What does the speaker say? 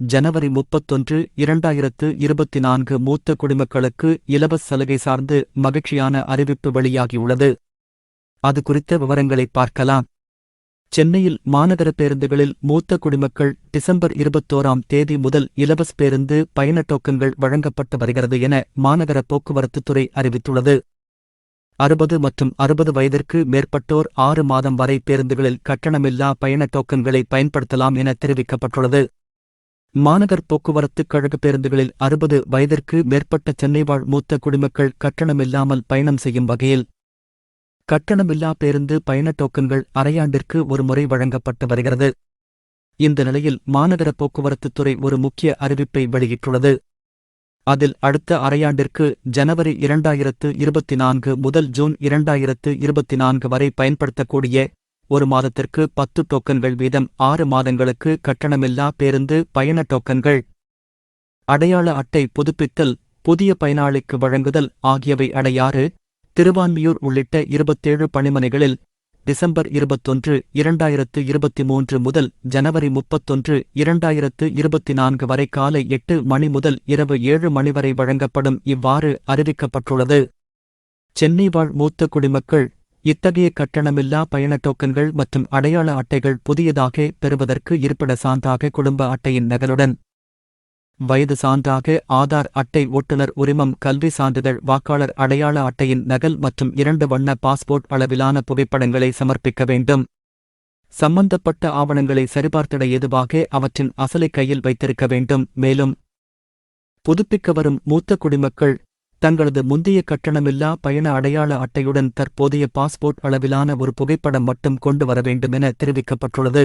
ஜனவரி முப்பத்தொன்று இரண்டாயிரத்து இருபத்தி நான்கு மூத்த குடிமக்களுக்கு இலவச சலுகை சார்ந்து மகிழ்ச்சியான அறிவிப்பு வெளியாகியுள்ளது. அது குறித்த விவரங்களை பார்க்கலாம். சென்னையில் மாநகர பேருந்துகளில் மூத்த குடிமக்கள் டிசம்பர் இருபத்தோராம் தேதி முதல் இலவச பேருந்து பயண டோக்கன்கள் வழங்கப்பட்டு வருகிறது என மாநகர போக்குவரத்துத்துறை அறிவித்துள்ளது. அறுபது மற்றும் அறுபது வயதிற்கு மேற்பட்டோர் ஆறு மாதம் வரை பேருந்துகளில் கட்டணமில்லா பயண டோக்கன்களை பயன்படுத்தலாம் என தெரிவிக்கப்பட்டுள்ளது. மாநகர் போக்குவரத்துக் கழக பேருந்துகளில் அறுபது வயதிற்கு மேற்பட்ட சென்னை வாழ் மூத்த குடிமக்கள் கட்டணமில்லாமல் பயணம் செய்யும் வகையில் கட்டணமில்லா பேருந்து பயண டோக்கன்கள் அரையாண்டிற்கு ஒரு முறை வழங்கப்பட்டு வருகிறது. இந்த நிலையில் மாநகர போக்குவரத்துத் துறை ஒரு முக்கிய அறிவிப்பை வெளியிட்டுள்ளது. அதில் அடுத்த அரையாண்டிற்கு ஜனவரி இரண்டாயிரத்து இருபத்தி நான்கு முதல் ஜூன் இரண்டாயிரத்து இருபத்தி நான்கு வரை பயன்படுத்தக்கூடிய ஒரு மாதத்திற்கு பத்து டோக்கன்கள் வீதம் ஆறு மாதங்களுக்கு கட்டணமில்லா பேருந்து பயண டோக்கன்கள். அடையாள அட்டை புதுப்பித்தல் புதிய பயனாளிக்கு வழங்குதல் ஆகியவை அடையாறு திருவான்மியூர் உள்ளிட்ட இருபத்தேழு பணிமனைகளில் டிசம்பர் இருபத்தொன்று இரண்டாயிரத்து இருபத்தி மூன்று முதல் ஜனவரி முப்பத்தொன்று இரண்டாயிரத்து இருபத்தி நான்கு வரை காலை எட்டு மணி முதல் இரவு ஏழு மணி வரை வழங்கப்படும். இவ்வாறு அறிவிக்கப்பட்டுள்ளது. சென்னை வாழ் மூத்த குடிமக்கள் இத்தகைய கட்டணமில்லா பயண டோக்கன்கள் மற்றும் அடையாள அட்டைகள் புதியதாக பெறுவதற்கு இருப்பிட சான்றாக குடும்ப அட்டையின் நகலுடன். வயது சான்றாக ஆதார் அட்டை ஓட்டுநர் உரிமம் கல்வி சான்றிதழ் வாக்காளர் அடையாள அட்டையின் நகல் மற்றும் இரண்டு வண்ண பாஸ்போர்ட் அளவிலான புகைப்படங்களை சமர்ப்பிக்க வேண்டும். சம்பந்தப்பட்ட ஆவணங்களை சரிபார்த்திட ஏதுவாக அவற்றின் அசலை கையில் வைத்திருக்க வேண்டும். மேலும் புதுப்பிக்க வரும் மூத்த குடிமக்கள் தங்களது முந்தைய கட்டணமில்லா பயண அடையாள அட்டையுடன் தற்போதைய பாஸ்போர்ட் அளவிலான ஒரு புகைப்படம் மட்டும் கொண்டு வரவேண்டும் என தெரிவிக்கப்பட்டுள்ளது.